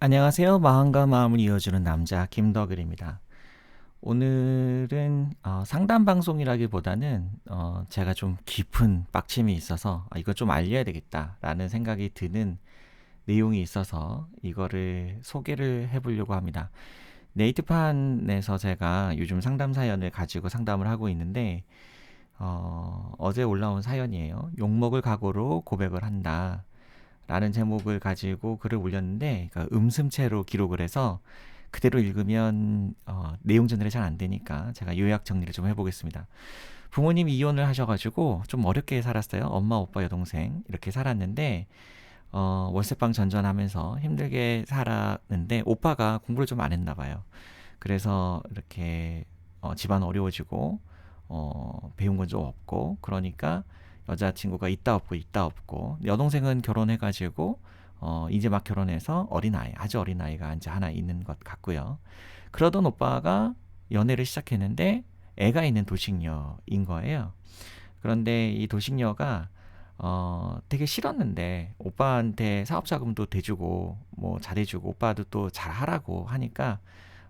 안녕하세요. 마음과 마음을 이어주는 남자 김덕일입니다. 오늘은 어, 상담 방송이라기보다는 어, 제가 좀 깊은 빡침이 있어서 아, 이거 좀 알려야 되겠다라는 생각이 드는 내용이 있어서 이거를 소개를 해보려고 합니다. 네이트판에서 제가 요즘 상담 사연을 가지고 상담을 하고 있는데 어, 어제 올라온 사연이에요. 욕먹을 각오로 고백을 한다. 라는 제목을 가지고 글을 올렸는데 그러니까 음슴체로 기록을 해서 그대로 읽으면 어, 내용 전달이 잘 안 되니까 제가 요약 정리를 좀 해보겠습니다. 부모님이 이혼을 하셔가지고 좀 어렵게 살았어요. 엄마, 오빠, 여동생 이렇게 살았는데 어, 월세방 전전하면서 힘들게 살았는데 오빠가 공부를 좀 안 했나 봐요. 그래서 이렇게 어, 집안 어려워지고 어, 배운 건 좀 없고 그러니까 여자친구가 있다 없고 있다 없고 여동생은 결혼해가지고 어 이제 막 결혼해서 어린아이 아주 어린아이가 이제 하나 있는 것 같고요. 그러던 오빠가 연애를 시작했는데 애가 있는 도식녀인 거예요. 그런데 이 도식녀가 어 되게 싫었는데 오빠한테 사업 자금도 대주고 뭐 잘해주고 오빠도 또 잘하라고 하니까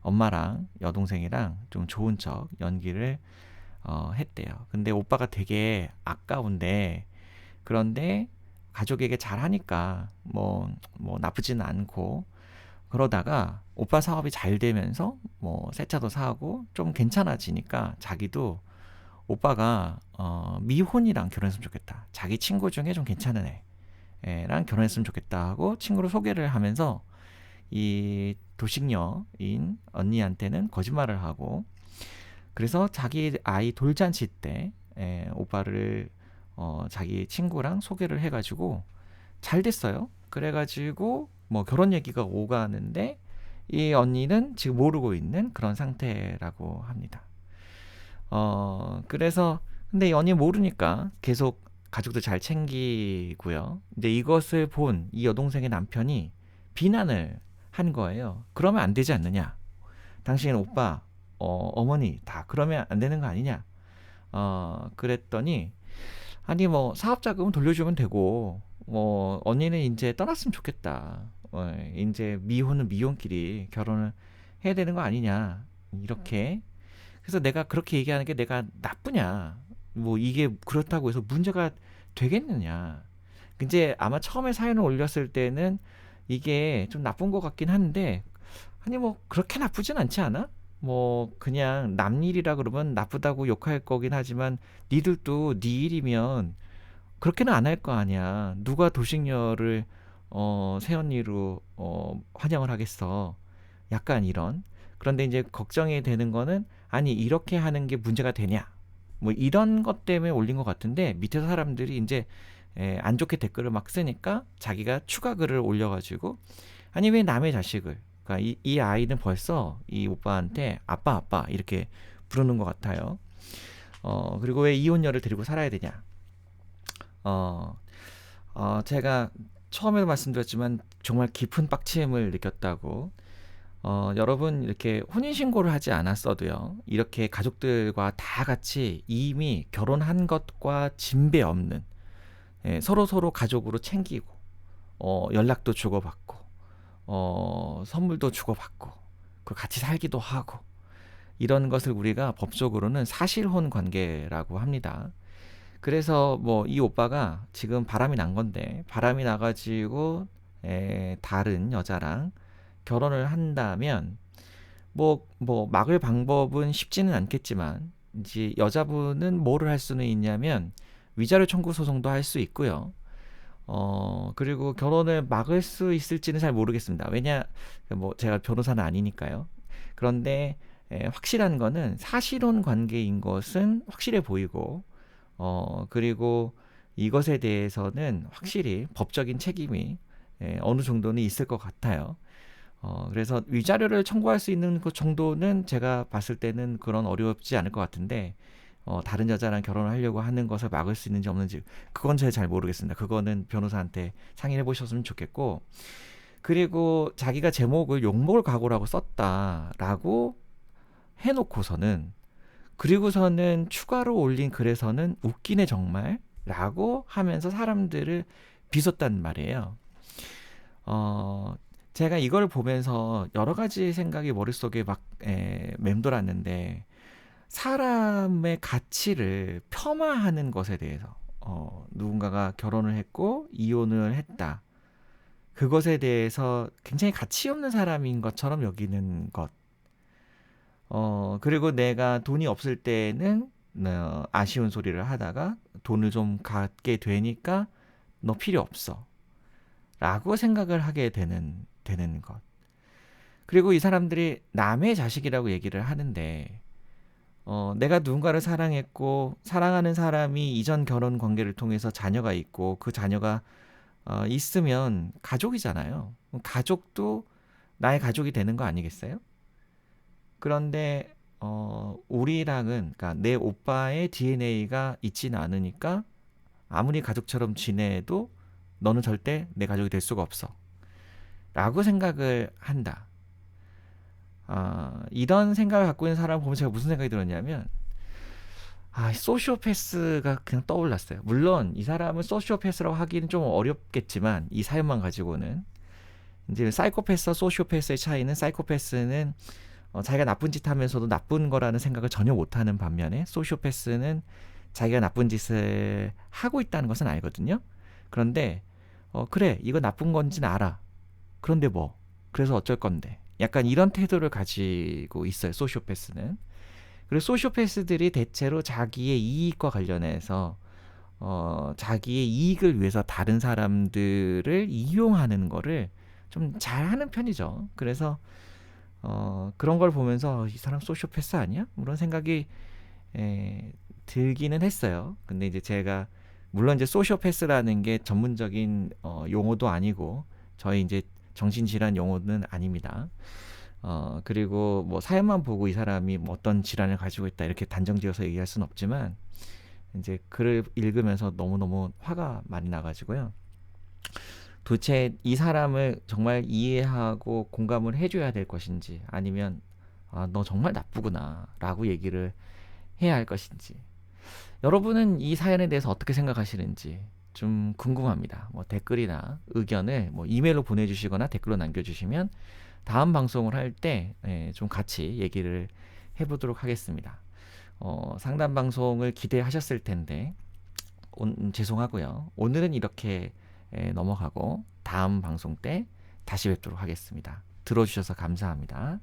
엄마랑 여동생이랑 좀 좋은 척 연기를 어, 했대요. 근데 오빠가 되게 아까운데 그런데 가족에게 잘하니까 뭐, 뭐 나쁘지는 않고 그러다가 오빠 사업이 잘 되면서 뭐 새 차도 사고 좀 괜찮아지니까 자기도 오빠가 어, 미혼이랑 결혼했으면 좋겠다. 자기 친구 중에 좀 괜찮은 애 랑 결혼했으면 좋겠다 하고 친구를 소개를 하면서 이 도식녀인 언니한테는 거짓말을 하고 그래서 자기 아이 돌잔치 때 에, 예, 오빠를 어, 자기 친구랑 소개를 해가지고 잘 됐어요. 그래가지고 뭐 결혼 얘기가 오가는데 이 언니는 지금 모르고 있는 그런 상태라고 합니다. 어, 그래서 근데 이 언니 모르니까 계속 가족들 잘 챙기고요. 이제 이것을 본 이 여동생의 남편이 비난을 한 거예요. 그러면 안 되지 않느냐? 당신 오빠 어, 어머니 다 그러면 안 되는 거 아니냐? 어, 그랬더니 아니 뭐 사업 자금 돌려주면 되고 뭐 언니는 이제 떠났으면 좋겠다. 어, 이제 미혼은 미혼끼리 결혼을 해야 되는 거 아니냐? 이렇게 그래서 내가 그렇게 얘기하는 게 내가 나쁘냐? 뭐 이게 그렇다고 해서 문제가 되겠느냐? 이제 아마 처음에 사연을 올렸을 때는 이게 좀 나쁜 것 같긴 한데 아니 뭐 그렇게 나쁘진 않지 않아? 뭐 그냥 남 일이라 그러면 나쁘다고 욕할 거긴 하지만 니들도 네 일이면 그렇게는 안 할 거 아니야. 누가 도식녀를 어 새언니로 어 환영을 하겠어. 약간 이런. 그런데 이제 걱정이 되는 거는 아니 이렇게 하는 게 문제가 되냐? 뭐 이런 것 때문에 올린 것 같은데 밑에서 사람들이 이제 에, 안 좋게 댓글을 막 쓰니까 자기가 추가 글을 올려가지고 아니 왜 남의 자식을 그러니까 이, 이 아이는 벌써 이 오빠한테 아빠 아빠 이렇게 부르는 것 같아요. 어 그리고 왜 이혼녀를 데리고 살아야 되냐? 어, 어 제가 처음에도 말씀드렸지만 정말 깊은 빡침을 느꼈다고. 어, 여러분 이렇게 혼인 신고를 하지 않았어도요. 이렇게 가족들과 다 같이 이미 결혼한 것과 진배 없는 예, 서로 서로 가족으로 챙기고 어, 연락도 주고받고 어, 선물도 주고받고 그 같이 살기도 하고 이런 것을 우리가 법적으로는 사실혼 관계라고 합니다. 그래서 뭐 이 오빠가 지금 바람이 난 건데 바람이 나가지고 에, 다른 여자랑 결혼을 한다면 뭐뭐 뭐 막을 방법은 쉽지는 않겠지만 이제 여자분은 뭐를 할 수는 있냐면 위자료 청구 소송도 할 수 있고요. 어, 그리고 결혼을 막을 수 있을지는 잘 모르겠습니다. 왜냐, 뭐, 제가 변호사는 아니니까요. 그런데, 에, 확실한 거는 사실혼 관계인 것은 확실해 보이고, 어, 그리고 이것에 대해서는 확실히 법적인 책임이 에, 어느 정도는 있을 것 같아요. 어, 그래서 위자료를 청구할 수 있는 그 정도는 제가 봤을 때는 그런 어렵지 않을 것 같은데, 어, 다른 여자랑 결혼을 하려고 하는 것을 막을 수 있는지 없는지 그건 제가 잘 모르겠습니다. 그거는 변호사한테 상의해 보셨으면 좋겠고 그리고 자기가 제목을 욕먹을 각오라고 썼다라고 해놓고서는 그리고서는 추가로 올린 글에서는 웃기네 정말 라고 하면서 사람들을 빗었단 말이에요. 어, 제가 이걸 보면서 여러 가지 생각이 머릿속에 막 에, 맴돌았는데 사람의 가치를 폄하하는 것에 대해서 어, 누군가가 결혼을 했고 이혼을 했다. 그것에 대해서 굉장히 가치 없는 사람인 것처럼 여기는 것. 어, 그리고 내가 돈이 없을 때는 어, 아쉬운 소리를 하다가 돈을 좀 갖게 되니까 너 필요 없어. 라고 생각을 하게 되는, 되는 것. 그리고 이 사람들이 남의 자식이라고 얘기를 하는데, 어, 내가 누군가를 사랑했고, 사랑하는 사람이 이전 결혼 관계를 통해서 자녀가 있고, 그 자녀가 어, 있으면 가족이잖아요. 가족도 나의 가족이 되는 거 아니겠어요? 그런데 어, 우리랑은 그러니까 내 오빠의 DNA가 있지는 않으니까 아무리 가족처럼 지내도 너는 절대 내 가족이 될 수가 없어. 라고 생각을 한다. 아, 이런 생각을 갖고 있는 사람 보면 제가 무슨 생각이 들었냐면, 아, 소시오패스가 그냥 떠올랐어요. 물론 이 사람은 소시오패스라고 하기는 좀 어렵겠지만, 이 사연만 가지고는. 이제 사이코패스와 소시오패스의 차이는 사이코패스는 어, 자기가 나쁜 짓 하면서도 나쁜 거라는 생각을 전혀 못 하는 반면에 소시오패스는 자기가 나쁜 짓을 하고 있다는 것은 알거든요. 그런데 어, 그래 이거 나쁜 건지는 알아. 그런데 뭐 그래서 어쩔 건데 약간 이런 태도를 가지고 있어요. 소시오패스는. 그리고 소시오패스들이 대체로 자기의 이익과 관련해서 어, 자기의 이익을 위해서 다른 사람들을 이용하는 거를 좀 잘하는 편이죠. 그래서 어, 그런 걸 보면서 이 사람 소시오패스 아니야? 그런 생각이 에, 들기는 했어요. 근데 이제 제가 물론 이제 소시오패스라는 게 전문적인 어, 용어도 아니고 저희 이제 정신질환 용어는 아닙니다. 어, 그리고 뭐 사연만 보고 이 사람이 뭐 어떤 질환을 가지고 있다 이렇게 단정지어서 얘기할 수는 없지만 이제 글을 읽으면서 너무너무 화가 많이 나가지고요. 도대체 이 사람을 정말 이해하고 공감을 해줘야 될 것인지 아니면 아, 너 정말 나쁘구나 라고 얘기를 해야 할 것인지 여러분은 이 사연에 대해서 어떻게 생각하시는지 좀 궁금합니다. 뭐 댓글이나 의견을 뭐 이메일로 보내주시거나 댓글로 남겨주시면 다음 방송을 할 때좀 예, 같이 얘기를 해보도록 하겠습니다. 어, 상담 방송을 기대하셨을 텐데 온, 죄송하고요. 오늘은 이렇게 에, 넘어가고 다음 방송 때 다시 뵙도록 하겠습니다. 들어주셔서 감사합니다.